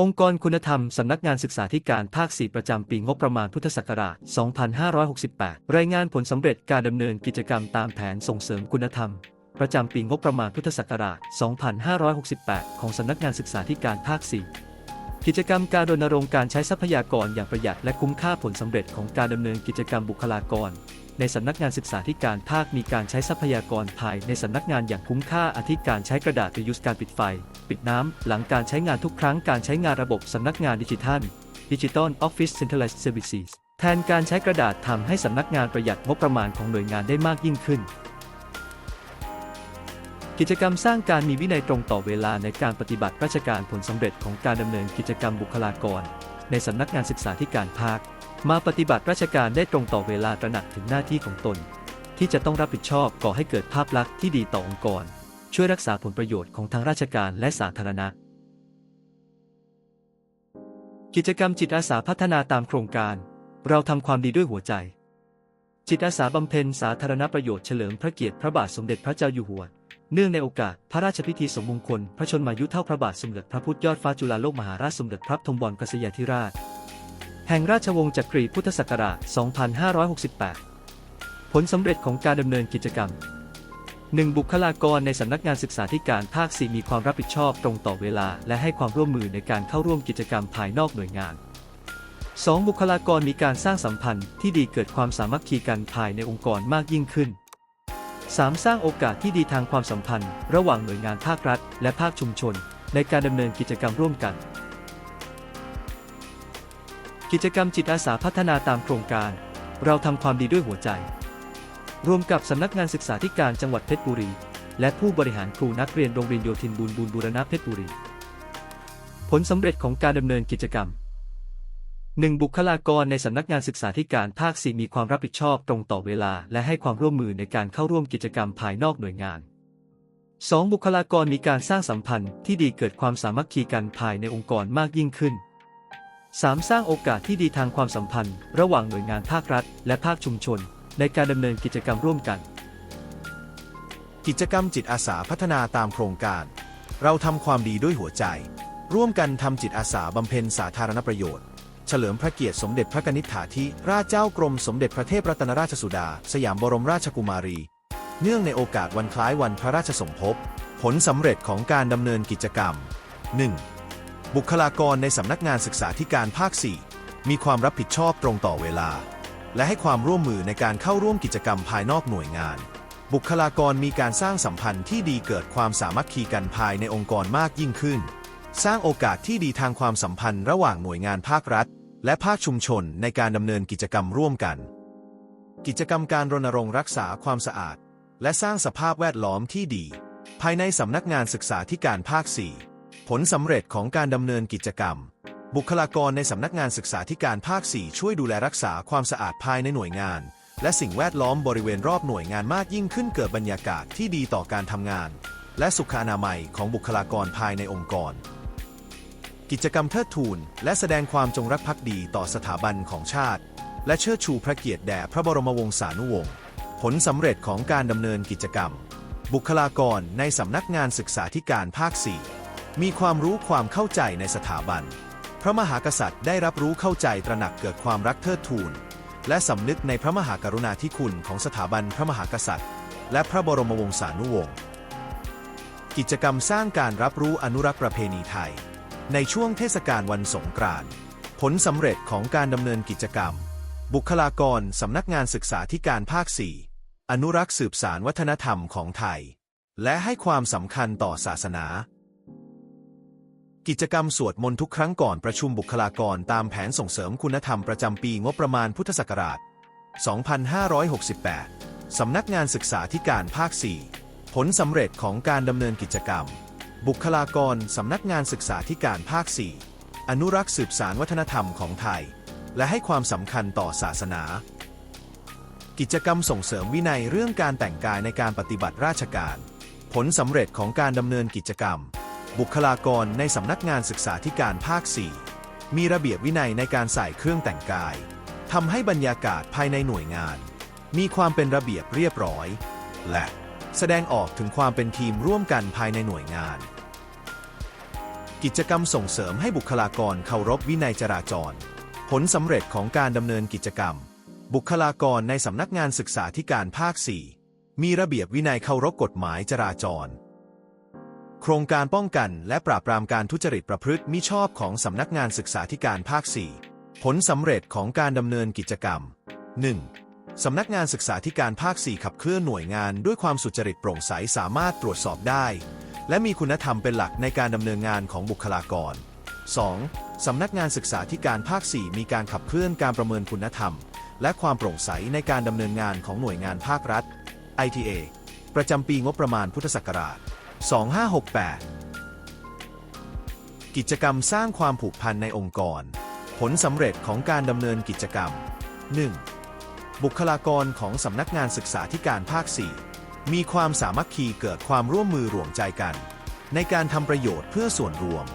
องค์กรคุณธรรม สำนักงานศึกษาธิการภาค 4 ประจำปีงบประมาณพุทธศักราช 2568 รายงานผลสำเร็จการดำเนินกิจกรรมตามแผนส่งเสริมคุณธรรม ประจำปีงบประมาณพุทธศักราช 2568 ของสำนักงานศึกษาธิการภาค 4 กิจกรรมการรณรงค์การใช้ทรัพยากรอย่างประหยัดและคุ้มค่าผลสำเร็จของการดำเนินกิจกรรมบุคลากร ในสำนักงานศึกษาธิการภาคมีการใช้ทรัพยากรภายในสำนักงานอย่างคุ้มค่าอาทิการใช้กระดาษ reuse การปิดไฟ ปิดน้ำ หลังการใช้งานทุกครั้งการใช้งานระบบสำนักงานดิจิทัล Digital Office Centralized Services แทนการใช้กระดาษทำให้สำนักงานประหยัดงบประมาณของหน่วยงานได้มากยิ่งขึ้น กิจกรรมสร้างการมีวินัยตรงต่อเวลาในการปฏิบัติราชการผลสำเร็จของการดำเนินกิจกรรมบุคลากร ในสำนักงานศึกษาธิการภาค มาปฏิบัติราชการได้ตรงต่อเวลาตระหนักถึงหน้าที่ของตน ที่จะต้องรับผิดชอบก่อให้เกิดภาพลักษณ์ที่ดีต่อองค์กร ช่วยรักษาผลประโยชน์ของทางราชการและสาธารณะ กิจกรรมจิตอาสาพัฒนาตามโครงการ เราทำความดีด้วยหัวใจ จิตอาสาบำเพ็ญสาธารณประโยชน์เฉลิมพระเกียรติพระบาทสมเด็จพระเจ้าอยู่หัวเนื่องในโอกาสพระราชพิธีสมมงคล พระชนมายุเท่าพระบาทสมเด็จพระพุทธยอดฟ้าจุฬาโลกมหาราชสมเด็จพระทมบรกษยาธิราช แห่งราชวงศ์จักรีพุทธศักราช 2568 ผลสำเร็จของการดำเนินกิจกรรม 1. บุคลากรในสำนักงานศึกษาธิการภาค 4 มีความรับผิดชอบตรงต่อเวลา และให้ความร่วมมือในการเข้าร่วมกิจกรรมภายนอกหน่วยงาน 2. บุคลากรมีการสร้างสัมพันธ์ที่ดีเกิดความสามัคคีกันภายในองค์กรมากยิ่งขึ้น 3. สร้างโอกาสที่ดีทางความสัมพันธ์ ระหว่างหน่วยงานภาครัฐ และภาคชุมชน ในการดำเนินกิจกรรมร่วมกัน กิจกรรมจิตอาสาพัฒนาตามโครงการ เราทำความดีด้วยหัวใจรวมกับสำนักงานศึกษาธิการจังหวัดเพชรบุรี และผู้บริหารครูนักเรียนโรงเรียนโยธินบูรบูรบูรณะเพชรบุรี ผลสำเร็จของการดำเนินกิจกรรม 1. บุคลากรในสำนักงานศึกษาธิการภาค 4 มีความรับผิดชอบตรงต่อเวลา และให้ความร่วมมือในการเข้าร่วมกิจกรรมภายนอกหน่วยงาน 2. บุคลากรมีการสร้างสัมพันธ์ที่ดีเกิดความสามัคคีกันภายในองค์กรมากยิ่งขึ้น 3. สร้างโอกาสที่ดีทางความสัมพันธ์ ระหว่างหน่วยงานภาครัฐ และภาคชุมชน ในการดำเนินกิจกรรมร่วมกัน กิจกรรมจิตอาสาพัฒนาตามโครงการ เราทำความดีด้วยหัวใจ ร่วมกันทำจิตอาสาบำเพ็ญสาธารณประโยชน์ เฉลิมพระเกียรติสมเด็จพระกนิษฐาธิราชเจ้ากรมสมเด็จพระเทพรัตนราชสุดา สยามบรมราชกุมารี เนื่องในโอกาสวันคล้ายวันพระราชสมภพผลสำเร็จของการดำเนินกิจกรรม 1. บุคลากรในสำนักงานศึกษาธิการภาค 4 มีความรับผิดชอบตรงต่อเวลา และให้ความร่วมมือในการเข้าร่วมกิจกรรมภายนอกหน่วยงาน บุคลากรมีการสร้างสัมพันธ์ที่ดีเกิดความสามัคคีกันภายในองค์กรมากยิ่งขึ้น สร้างโอกาสที่ดีทางความสัมพันธ์ระหว่างหน่วยงานภาครัฐ และภาคชุมชนในการดำเนินกิจกรรมร่วมกัน กิจกรรมการรณรงค์รักษาความสะอาด และสร้างสภาพแวดล้อมที่ดี ภายในสำนักงานศึกษาธิการภาค 4 ลสำเร็จของการดำเนินกิจกรรม บุคลากรในสำนักงานศึกษาธิการภาค 4 ช่วยดูแลรักษาความสะอาดภายในหน่วยงาน และสิ่งแวดล้อมบริเวณรอบหน่วยงานมากยิ่งขึ้นเกิดบรรยากาศที่ดีต่อการทำงาน และสุขอนามัยของบุคลากรภายในองค์กร กิจกรรมเทิดทูนและแสดงความจงรักภักดีต่อสถาบันของชาติ และเชิดชูพระเกียรติแด่พระบรมวงศานุวงศ์ผลสำเร็จของการดำเนินกิจกรรม บุคลากรในสำนักงานศึกษาธิการภาค 4 มีความรู้ความเข้าใจในสถาบัน พระมหากษัตริย์ได้รับรู้เข้าใจตระหนักเกิดความรักเทิดทูน และสำนึกในพระมหากรุณาธิคุณของสถาบันพระมหากษัตริย์ และพระบรมวงศานุวงศ์กิจกรรมสร้างการรับรู้อนุรักษ์ประเพณีไทย ในช่วงเทศกาลวันสงกรานต์ผลสำเร็จของการดำเนินกิจกรรม บุคลากรสำนักงานศึกษาธิการภาค 4 อนุรักษ์สืบสารวัฒนธรรมของไทย และให้ความสำคัญต่อศาสนา กิจกรรมสวดมนต์ทุกครั้งก่อนประชุมบุคลากรตามแผนส่งเสริมคุณธรรมประจำปีงบประมาณพุทธศักราช 2568 สำนักงานศึกษาธิการภาค 4 ผลสำเร็จของการดำเนินกิจกรรม บุคลากรสำนักงานศึกษาธิการภาค 4 อนุรักษ์สืบสารวัฒนธรรมของไทย และให้ความสำคัญต่อศาสนา กิจกรรมส่งเสริมวินัยเรื่องการแต่งกายในการปฏิบัติราชการ ผลสำเร็จของการดำเนินกิจกรรม บุคลากรในสำนักงานศึกษาธิการภาค 4 มีระเบียบวินัยในการใส่เครื่องแต่งกายทำให้บรรยากาศภายในหน่วยงาน มีความเป็นระเบียบเรียบร้อย และแสดงออกถึงความเป็นทีมร่วมกันภายในหน่วยงาน กิจกรรมส่งเสริมให้บุคลากรเคารพวินัยจราจร ผลสำเร็จของการดำเนินกิจกรรม บุคลากรในสำนักงานศึกษาธิการภาค 4 มีระเบียบวินัยเคารพกฎหมายจราจร โครงการป้องกันและปราบปรามการทุจริตประพฤติมิชอบของสำนักงานศึกษาธิการภาค 4 ผลสำเร็จของการดำเนินกิจกรรม 1. สำนักงานศึกษาธิการภาค 4 ขับเคลื่อนหน่วยงานด้วยความสุจริตโปร่งใสสามารถตรวจสอบได้ และมีคุณธรรมเป็นหลักในการดำเนินงานของบุคลากร 2. สำนักงานศึกษาธิการภาค 4 มีการขับเคลื่อนการประเมินคุณธรรม และความโปร่งใสในการดำเนินงานของหน่วยงานภาครัฐ ITA ประจำปีงบประมาณพุทธศักราช 2568 กิจกรรมสร้างความผูกพันในองค์กร ผลสำเร็จของการดำเนินกิจกรรม 1. บุคลากรของสำนักงานศึกษาธิการภาค 4 มีความสามัคคีเกิดความร่วมมือร่วมใจกัน ในการทำประโยชน์เพื่อส่วนรวม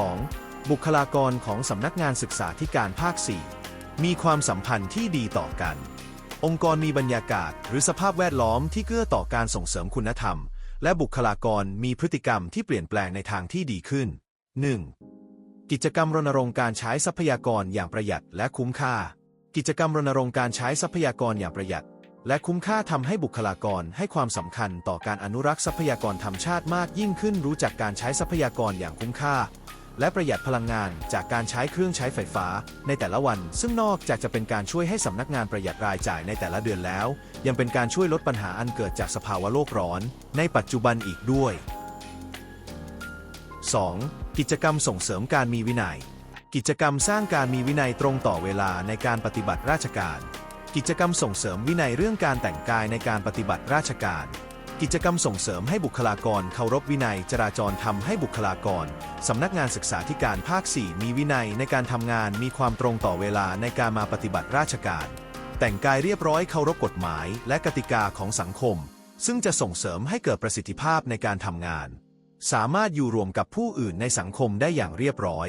2. บุคลากรของสำนักงานศึกษาธิการภาค 4 มีความสัมพันธ์ที่ดีต่อกัน องค์กรมีบรรยากาศหรือสภาพแวดล้อมที่เกื้อต่อการส่งเสริมคุณธรรม และบุคลากรมีพฤติกรรมที่เปลี่ยนแปลงในทางที่ดีขึ้น 1. กิจกรรมรณรงค์การใช้ทรัพยากรอย่างประหยัดและคุ้มค่า กิจกรรมรณรงค์การใช้ทรัพยากรอย่างประหยัด และคุ้มค่าทำให้บุคลากรให้ความสำคัญต่อการอนุรักษ์ทรัพยากรธรรมชาติมากยิ่งขึ้นรู้จักการใช้ทรัพยากรอย่างคุ้มค่า และประหยัดพลังงานจากการใช้เครื่องใช้ไฟฟ้า ในแต่ละวัน ซึ่งนอกจากจะเป็นการช่วยให้สำนักงานประหยัดรายจ่ายในแต่ละเดือนแล้ว ยังเป็นการช่วยลดปัญหาอันเกิดจากสภาวะโลกร้อน ในปัจจุบันอีกด้วย 2. กิจกรรมส่งเสริมการมีวินัย กิจกรรมสร้างการมีวินัยตรงต่อเวลาในการปฏิบัติราชการ กิจกรรมส่งเสริมวินัยเรื่องการแต่งกายในการปฏิบัติราชการ กิจกรรมส่งเสริมให้บุคลากรเคารพวินัยจราจรทำให้บุคลากรสำนักงานศึกษาธิการภาค 4 มีวินัยในการทำงานมีความตรงต่อเวลาในการมาปฏิบัติราชการ แต่งกายเรียบร้อยเคารพกฎหมายและกติกาของสังคม ซึ่งจะส่งเสริมให้เกิดประสิทธิภาพในการทำงาน สามารถอยู่รวมกับผู้อื่นในสังคมได้อย่างเรียบร้อย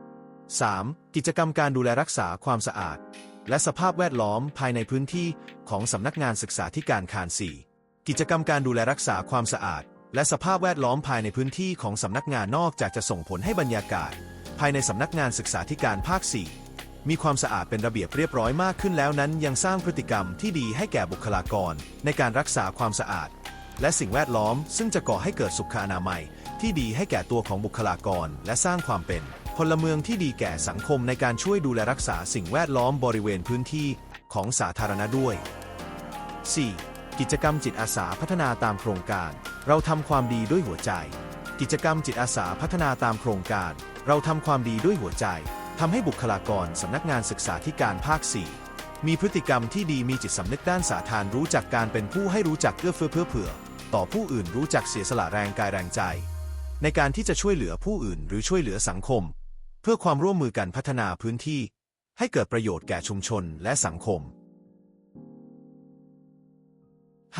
3. กิจกรรมการดูแลรักษาความสะอาด และสภาพแวดล้อมภายในพื้นที่ของสำนักงานศึกษาธิการคาร4 กิจกรรมการดูแลรักษาความสะอาด และสภาพแวดล้อมภายในพื้นที่ของสำนักงานนอกจากจะส่งผลให้บรรยากาศ ภายในสำนักงานศึกษาธิการภาค 4 มีความสะอาดเป็นระเบียบเรียบร้อยมากขึ้นแล้วนั้น ยังสร้างพฤติกรรมที่ดีให้แก่บุคลากร ในการรักษาความสะอาด และสิ่งแวดล้อม ซึ่งจะก่อให้เกิดสุขอนามัย ที่ดีให้แก่ตัวของบุคลากร และสร้างความเป็นพลเมืองที่ดีแก่สังคมในการช่วยดูแลรักษาสิ่งแวดล้อมบริเวณพื้นที่ของสาธารณะด้วย 4. กิจกรรมจิตอาสาพัฒนาตามโครงการ เราทำความดีด้วยหัวใจ กิจกรรมจิตอาสาพัฒนาตามโครงการ เราทำความดีด้วยหัวใจทำให้บุคลากรสำนักงานศึกษาธิการภาค 4 มีพฤติกรรมที่ดีมีจิตสำนึกด้านสาธารรู้จักการเป็นผู้ให้รู้จักเอื้อเฟื้อเพื่อเผื่อ ต่อผู้อื่นรู้จักเสียสละแรงกายแรงใจ ในการที่จะช่วยเหลือผู้อื่นหรือช่วยเหลือสังคม เพื่อความร่วมมือกันพัฒนาพื้นที่ ให้เกิดประโยชน์แก่ชุมชนและสังคม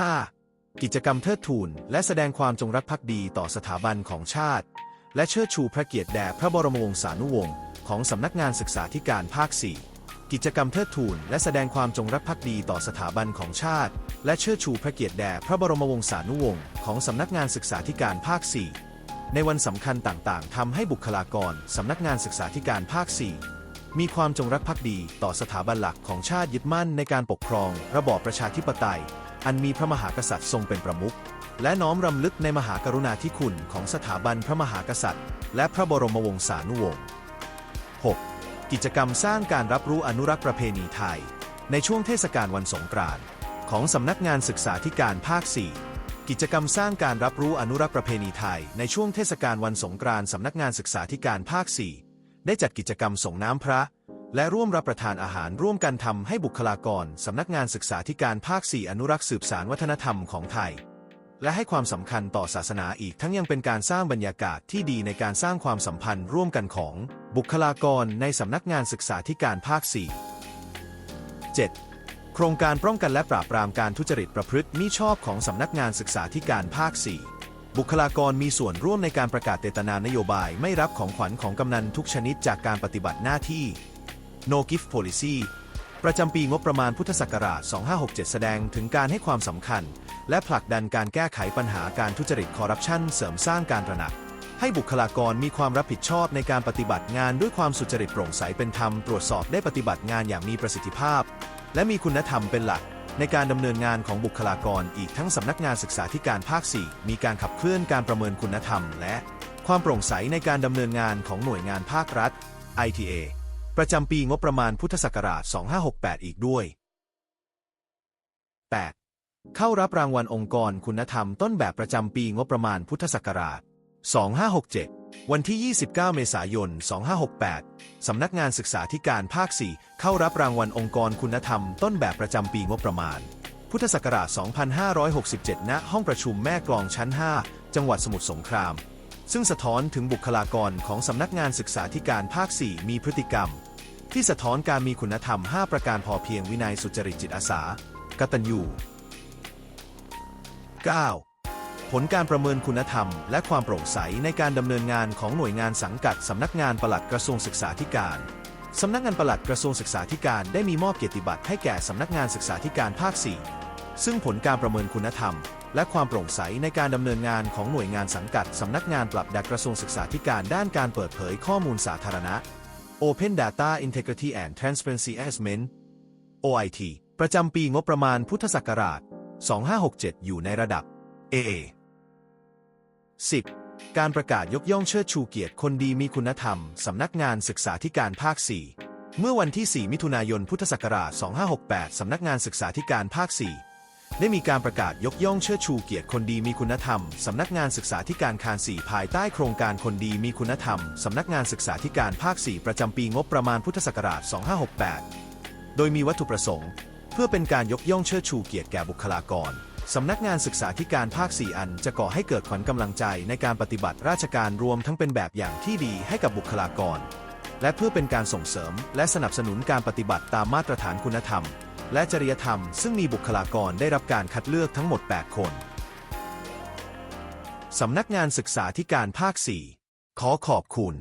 5. กิจกรรมเทิดทูนและแสดงความจงรักภักดีต่อสถาบันของชาติ และเชิดชูพระเกียรติแด่พระบรมวงศานุวงศ์ของสำนักงานศึกษาธิการภาค 4 กิจกรรมเทิดทูนและแสดงความจงรักภักดีต่อสถาบันของชาติ และเชิดชูพระเกียรติแด่พระบรมวงศานุวงศ์ของสำนักงานศึกษาธิการภาค 4 ในวันสำคัญต่างๆทำให้บุคลากรสำนักงานศึกษาธิการภาค 4 มีความจงรักภักดีต่อสถาบันหลักของชาติยึดมั่นในการปกครอง ระบอบประชาธิปไตย อันมีพระมหากษัตริย์ทรงเป็นประมุข และน้อมรำลึกในมหากรุณาธิคุณของสถาบันพระมหากษัตริย์ และพระบรมวงศานุวงศ์ 6. กิจกรรมสร้างการรับรู้อนุรักษ์ประเพณีไทย ในช่วงเทศกาลวันสงกรานต์ของสำนักงานศึกษาธิการภาค 4 กิจกรรมสร้างการรับรู้อนุรักษ์ประเพณีไทย ในช่วงเทศกาลวันสงกรานต์สำนักงานศึกษาธิการภาค 4 ได้จัดกิจกรรมส่งน้ำพระ และร่วมรับประทานอาหารร่วมกันทำให้บุคลากรสำนักงานศึกษาธิการภาค 4 อนุรักษ์สืบสารวัฒนธรรมของไทย และให้ความสำคัญต่อศาสนาอีกทั้งยังเป็นการสร้างบรรยากาศที่ดีในการสร้างความสัมพันธ์ร่วมกันของบุคลากรในสำนักงานศึกษาธิการภาค 4 7. โครงการป้องกันและปราบปรามการทุจริตประพฤติมิชอบของสำนักงานศึกษาธิการภาค 4 บุคลากรมีส่วนร่วมในการประกาศเจตนานโยบายไม่รับของขวัญของกำนันทุกชนิดจากการปฏิบัติหน้าที่ No Gift Policy ประจำปีงบประมาณพุทธศักราช 2567 แสดงถึงการให้ความสำคัญ และผลักดันการแก้ไขปัญหาการทุจริตคอร์รัปชันเสริมสร้างการตระหนัก ให้บุคลากรมีความรับผิดชอบในการปฏิบัติงานด้วยความสุจริตโปร่งใสเป็นธรรม ตรวจสอบได้ปฏิบัติงานอย่างมีประสิทธิภาพ และมีคุณธรรมเป็นหลัก ในการดำเนินงานของบุคลากรอีกทั้งสำนักงานศึกษาธิการภาค 4 มีการขับเคลื่อนการประเมินคุณธรรม และความโปร่งใสในการดำเนินงานของหน่วยงานภาครัฐ ITA ประจำปีงบประมาณพุทธศักราช 2568 อีกด้วย 8. เข้ารับรางวัลองค์กรคุณธรรมต้นแบบประจำปีงบประมาณพุทธศักราช 2567 วันที่ 29 เมษายน 2568 สำนักงานศึกษาธิการภาค 4 เข้ารับรางวัลองค์กรคุณธรรมต้นแบบประจำปีงบประมาณ พุทธศักราช 2567 ณ ห้องประชุมแม่กลองชั้น 5 จังหวัดสมุทรสงครามซึ่งสะท้อนถึงบุคลากรของสำนักงานศึกษาธิการภาค 4 มีพฤติกรรม ที่สะท้อนการมีคุณธรรม 5 ประการพอเพียงวินัยสุจริตจิตอาสากตัญญู 9. ผลการประเมินคุณธรรม และความโปร่งใสในการดำเนินงานของหน่วยงานสังกัดสำนักงานปลัดกระทรวงศึกษาธิการสำนักงานปลัดกระทรวงศึกษาธิการได้มีมอบเกียรติบัตรให้แก่สำนักงานศึกษาธิการภาค 4 ซึ่งผลการประเมินคุณธรรม และความโปร่งใสในการดำเนินงานของหน่วยงานสังกัดสำนักงานปรับดักกระทรวงศึกษาธิการด้านการเปิดเผยข้อมูลสาธารณะ Open Data Integrity and Transparency Assessment OIT ประจำปีงบประมาณพุทธศักราช 2567 อยู่ในระดับ AA 10. การประกาศยกย่องเชิดชูเกียรติคนดีมีคุณธรรม สำนักงานศึกษาธิการภาค 4 เมื่อวันที่ 4 มิถุนายน พุทธศักราช 2568 สำนักงานศึกษาธิการภาค 4 ได้มีการประกาศยกย่องเชิดชูเกียรติคนดีมีคุณธรรม สำนักงานศึกษาธิการคาร4ภายใต้โครงการคนดีมีคุณธรรม สำนักงานศึกษาธิการภาค 4 ประจำปีงบประมาณพุทธศักราช 2568 โดยมีวัตถุประสงค์ เพื่อเป็นการยกย่องเชิดชูเกียรติแก่บุคลากร สำนักงานศึกษาธิการภาค 4 อัน จะก่อให้เกิดขวัญกำลังใจในการปฏิบัติราชการรวมทั้งเป็นแบบอย่างที่ดีให้กับบุคลากร และเพื่อเป็นการส่งเสริม และสนับสนุนการปฏิบัติตามมาตรฐานคุณธรรม และจริยธรรมซึ่งมีบุคลากรได้รับการคัดเลือกทั้งหมด 8 คน สำนักงานศึกษาธิการภาค 4 ขอขอบคุณ